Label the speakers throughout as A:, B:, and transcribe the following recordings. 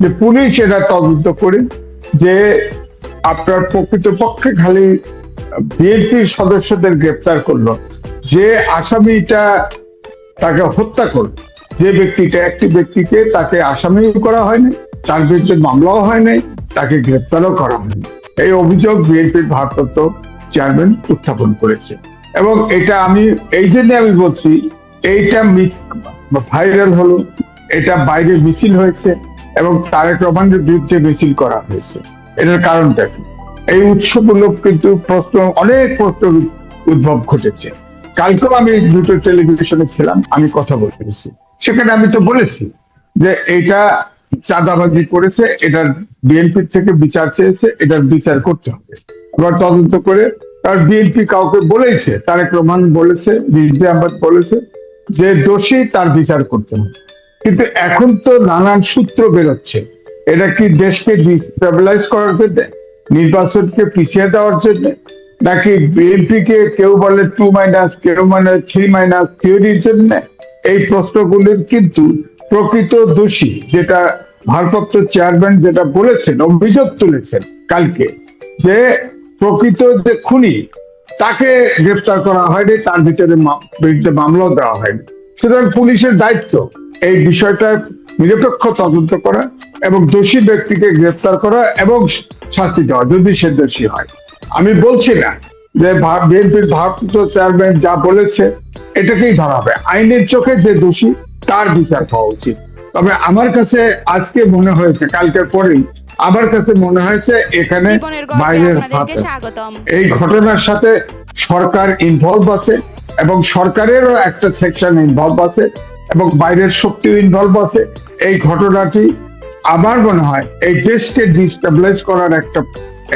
A: যে পুলিশ এটা তদন্ত করে যে আপনার প্রকৃতপক্ষে খালি বিএনপির সদস্যদের গ্রেপ্তার করল, যে আসামিটা তাকে হত্যা করল, যে ব্যক্তিটা একটি ব্যক্তিকে তাকে আসামি করা হয়নি, তার বিরুদ্ধে মামলাও হয়নি, তাকে গ্রেপ্তারও করা হয়নি। এই অভিযোগ বিএনপির ভারপ্রাপ্ত চেয়ারম্যান উত্থাপন করেছে। এবং এটা আমি, এই জন্য আমি বলছি, এইটা ভাইরাল হলো, এটা বাইরে মিছিল হয়েছে এবং তারেক রহমানের বিরুদ্ধে মিছিল করা হয়েছে, এটার কারণটা কি? এই উৎসবমূলক কিন্তু প্রশ্ন, অনেক প্রশ্ন উদ্ভব ঘটেছে। কালকেও আমি দুটো টেলিভিশনে ছিলাম, আমি কথা বলেছি। সেখানে আমি তো বলেছি যে এটা চাঁদাবাজি করেছে, এটার বিএনপির থেকে বিচার চেয়েছে, এটার বিচার করতে হবে। এবার তদন্ত করে তার বিএনপি কাউকে বলেছে, তারেক রহমান বলেছে, রিজভি আহমদ বলেছে যে দোষী তার বিচার করতে হবে। কিন্তু এখন তো নানান সূত্র বেরোচ্ছে। এটা কি দেশকে ডিস্টেবিলাইজ করার জন্য? নির্বাচনকে পিছিয়ে দেওয়ার জন্য? নাকি বিএনপি কে কেউ বলে টু মাইনাস কেউ মানে থ্রি মাইনাস থিওরির জন্য? এই প্রশ্নগুলির কিন্তু প্রকৃত দোষী, যেটা ভারপ্রাপ্ত চেয়ারম্যান যেটা বলেছেন, অভিযোগ তুলেছেন কালকে, যে প্রকৃত যে খুনি, তাকে গ্রেপ্তার করা হয়নি, তার ভিতরে বিরুদ্ধে মামলাও দেওয়া হয়নি। সুতরাং পুলিশের দায়িত্ব এই বিষয়টা নিরপেক্ষ তদন্ত করা এবং দোষী ব্যক্তিকে গ্রেপ্তার করা এবং শাস্তি দেওয়া যদি সে দোষী হয়। আমি বলছি না যে বিএনপির ভারপ্রাপ্ত চেয়ারম্যান যা বলেছে এটাকেই ধরা হবে আইনের চোখে যে দোষী তার বিচার হওয়া উচিত। তবে আমার কাছে আজকে মনে হয়েছে কালকের পরেই আমার কাছে মনে হয়েছে এখানে বাইরের হাত এই ঘটনার সাথে সরকার ইনভলভ আছে এবং সরকারেরও একটা সেকশন ইনভলভ আছে। এবং বাইরের শক্তিও ইনভলভ আছে। এই ঘটনাটি আমার মনে হয় এই দেশকে ডিস্টাবলাইজ করার একটা,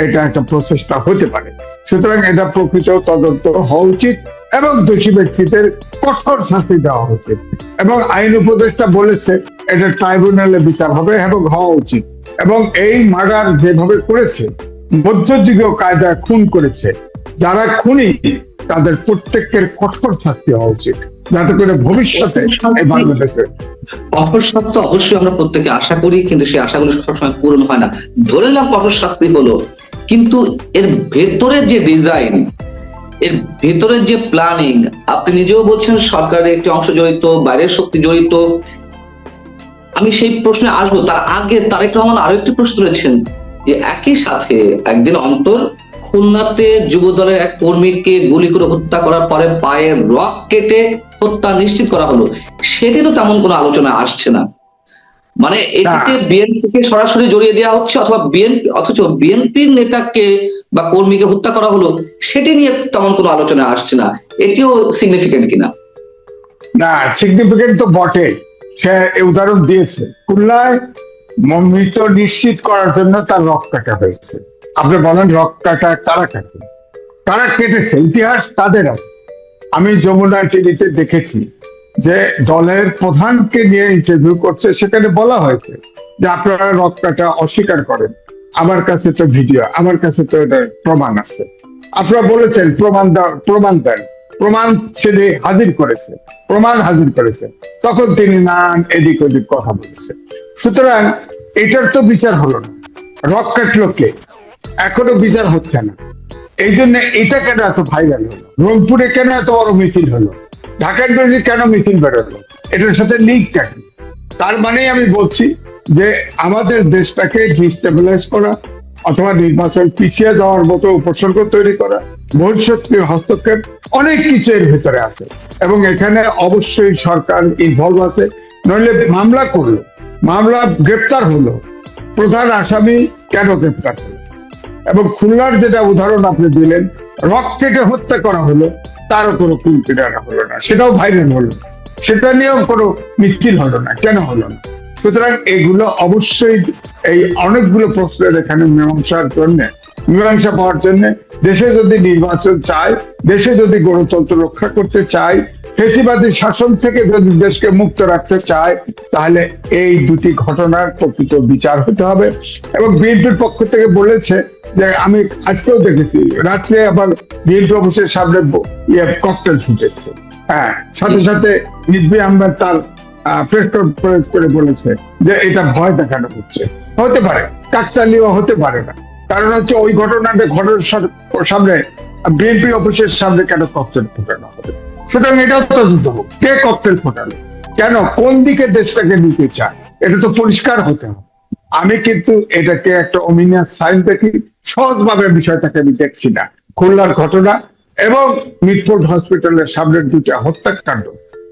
A: এটা একটা প্রচেষ্টা হতে পারে। সুতরাং এটা প্রকৃত তদন্ত হওয়া উচিত এবং দোষী ব্যক্তিদের কঠোর শাস্তি দেওয়া উচিত। এবং আইন উপদেষ্টা বলেছে, এটা ট্রাইব্যুনালে বিচার হবে এবং হওয়া উচিত। এবং এই মার্ডার যেভাবে করেছে, মধ্যযুগীয় কায়দায় খুন করেছে, যারা খুনি তাদের প্রত্যেকের কঠোর শাস্তি হওয়া উচিত। যাতে করে ভবিষ্যতে এই বাংলাদেশে
B: কঠোর শাস্তি অবশ্যই আমরা প্রত্যেকে আশা করি কিন্তু সেই আশাগুলো সবসময় পূরণ হয় না। ধরে নিলাম কঠোর শাস্তি হলো কিন্তু এর ভেতরে যে ডিজাইন এর ভেতরে যে প্ল্যানিং আপনি নিজেও বলছেন সরকারের একটি অংশ জড়িত বাইরের শক্তি জড়িত। আমি সেই প্রশ্নে আসব। তার আগে তারেক রহমান আরও একটি প্রশ্ন তুলেছেন যে একই সাথে একদিন অন্তর খুলনাতে যুব দলের এক কর্মীকে গুলি করে হত্যা করার পরে পায়ের রক কেটে হত্যা নিশ্চিত করা হলো। সেটি তো তেমন কোনো আলোচনা আসছে না। মানে এটিতে বিএনপিকে সরাসরি জড়িয়ে দেওয়া হচ্ছে অথবা বিএনপি অথচ বিএনপির নেতাকে বা কর্মীকে হত্যা করা হলো সেটি নিয়ে তেমন কোনো আলোচনা আসছে না। এটিও সিগনিফিকেন্ট কিনা?
A: না সিগনিফিকেন্ট তো বটে। সে উদাহরণ দিয়েছে। খুলনায় মৃত নিশ্চিত করার জন্য তার রক কাটা হয়েছে। আপনি বলেন রক কারা কাটে কারা কেটেছে ইতিহাস তাদের। আমি যমুনা টিভিতে দেখেছি যে দলের প্রধানকে নিয়ে ইন্টারভিউ করছে, সেখানে বলা হয়েছে যে আপনারা রক অস্বীকার করেন। আমার কাছে তো ভিডিও আমার কাছে তো এটা প্রমাণ আছে। আপনারা বলেছেন প্রমাণ প্রমাণ দেন। প্রমাণ ছেলে হাজির করেছে, প্রমাণ হাজির করেছে। তখন তিনি নানান এদিক ওদিক কথা বলেছেন। সুতরাং এটার তো বিচার হলো না। রক কাটলো কে? এখনও বিচার হচ্ছে না। এই জন্য এটা কেন এত ভাইরাল হলো? রংপুরে কেন এত বড় মিছিল হলো? ঢাকার বিরুদ্ধে কেন মিছিল বেরোলো? এটার সাথে লিঙ্কটা কি তার মানেই আমি বলছি যে আমাদের দেশটাকে ডিস্টেবিলাইজ করা অথবা নির্বাচন পিছিয়ে দেওয়ার মতো উপসর্গ তৈরি করা বহিঃশক্তির হস্তক্ষেপ অনেক কিছু এর ভিতরে আছে। এবং এখানে অবশ্যই সরকার ইনভলভ আছে। নইলে মামলা করল, মামলা গ্রেপ্তার হলো। প্রধান আসামি কেন গ্রেপ্তার হলো? এবং খুলনার যেটা উদাহরণ আপনি দিলেন, রক কেটে হত্যা করা হলো, তারও কোনো কুল কিনারা হলো না। সেটাও ভাইরাল হলো। সেটা নিয়েও কোনো মিছিল হলো না। কেন হলো না? সুতরাং এগুলো অবশ্যই এই অনেকগুলো প্রশ্নের এখানে মীমাংসার জন্য, মীমাংসা পাওয়ার জন্য, দেশে যদি নির্বাচন চায়, দেশে যদি গণতন্ত্র রক্ষা করতে চায় ফেসিবাদী শাসন থেকে যদি দেশকে মুক্ত রাখতে চায়, তাহলে এই দুটি ঘটনার প্রকৃত বিচার হতে হবে। এবং বিএনপির পক্ষ থেকে বলেছে যে, আমি আজকেও দেখেছি, রাত্রে আবার বিএনপি অফিসের সামনে ইয়ে ককটেল ফুটেছে হ্যাঁ সাথে সাথে নিদবি আহমেদ তার প্রেস কনফারেন্স করে বলেছে যে, এটা ভয় দেখানো হচ্ছে। হতে পারে কাকচালিও হতে পারে না। কারণ হচ্ছে ওই ঘটনাটা ঘটনার সামনে বিএনপি অফিসের সামনে কেন ককটেল ফোটানো হবে? সুতরাং এটা তদন্ত হোক। কে ককটেল ফোটালো? কেন? কোন দিকে দেশটাকে নিতে চায়? এটা তো পরিষ্কার হতে হবে। আমি কিন্তু এটাকে একটা অমিনিয়াস সাইন দেখি, সহজভাবে বিষয়টাকে আমি দেখছি না। খুলনার ঘটনা এবং মিটফোর্ড হসপিটালের সামনের দুটা হত্যাকাণ্ড।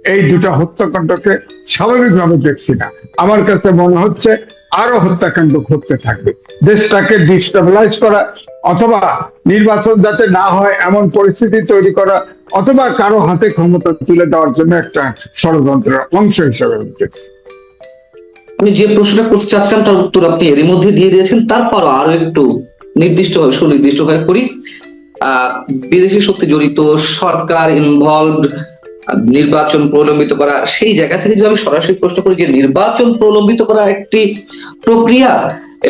A: এই দুটা হত্যাকাণ্ডকে স্বাভাবিকভাবে দেখছি না। আমার কাছে মনে হচ্ছে আরও হত্যাকাণ্ড ঘটতে থাকবে। দেশটাকে ডিস্টেবিলাইজ করা অথবা নির্বাচন যাতে না হয় এমন পরিস্থিতি তৈরি করা, অথবা কারও হাতে ক্ষমতা তুলে দেওয়ার জন্য একটা ষড়যন্ত্রের অংশ হিসেবে দেখছি
B: আমি যে প্রশ্নটা করতে চাচ্ছিলাম, তার উত্তর আপনি এরই মধ্যে দিয়ে দিয়েছেন। তারপর আরও একটু নির্দিষ্ট ভাবে সুনির্দিষ্ট ভাবে করি বিদেশি শক্তি জড়িত, সরকার ইনভলভড নির্বাচন প্রলম্বিত করা, সেই জায়গা থেকে যদি আমি সরাসরি প্রশ্ন করি যে নির্বাচন প্রলম্বিত করা একটি প্রক্রিয়া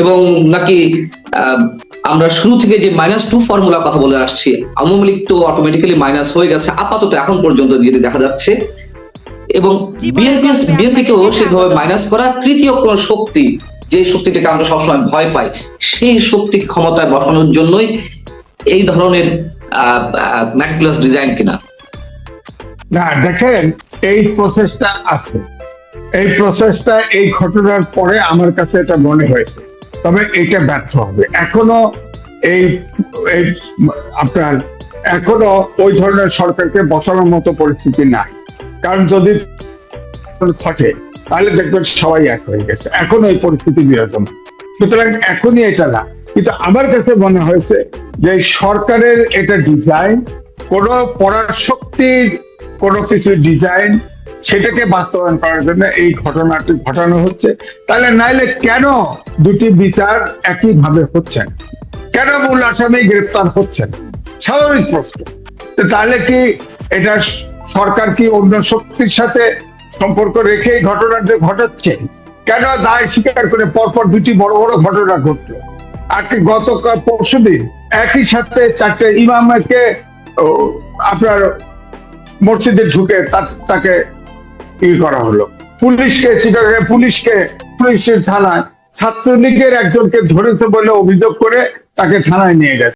B: এবং নাকি আমরা শুরু থেকে যে মাইনাস টু ফর্মুলা কথা বলে আসছি আওয়ামী লীগ তো অটোমেটিক্যালি মাইনাস হয়ে গেছে আপাতত এখন পর্যন্ত যেটি দেখা যাচ্ছে। এবং বিএনপি বিএনপিকেও সেভাবে মাইনাস করা তৃতীয় কোন শক্তি যে শক্তিটাকে আমরা সবসময় ভয় পাই সেই শক্তি ক্ষমতায় বসানোর জন্যই এই ধরনের ম্যাটকুলাস ডিজাইন কিনা।
A: না দেখেন এই প্রসেসটা আছে। এই প্রসেসটা এই ঘটনার পরে আমার কাছে এটা মনে হয়েছে। তবে এটা ব্যর্থ হবে। এখনও এই আপনার, এখনও ওই ধরনের সরকারকে বসানোর মতো পরিস্থিতি নাই। কারণ যদি ঘটে, তাহলে দেখবেন সবাই এক হয়ে গেছে। এখনও এই পরিস্থিতি বিরাজমান। সুতরাং এখনই এটা না। কিন্তু আমার কাছে মনে হয়েছে যে সরকারের এটা ডিজাইন, কোন পরাশক্তির কোনো কিছু ডিজাইন সেটাকে বাস্তবায়ন করার জন্য এই ঘটনাটি ঘটানো হচ্ছে। তাহলে নাইলে কেন দুটি বিচার একইভাবে হচ্ছে? কেন মূল আসামি গ্রেপ্তার হচ্ছেন স্বাভাবিক প্রশ্ন। তাহলে কি এটা সরকার কি অন্য শক্তির সাথে সম্পর্ক রেখে ঘটনাটি ঘটাচ্ছে? কেন দায় স্বীকার করে পরপর দুটি বড় বড় ঘটনা ঘটলো? আর কি পরশু দিন একই সাথে চারটে ইমামকে আপনার মসজিদে ঢুকে তাকে ই করা হলো। পুলিশকে, চিটাগাং পুলিশকে, পুলিশের থানায় ছাত্রলীগের একজনকে ধরেছে বলে অভিযোগ করে তাকে থানায় নিয়ে গেছে।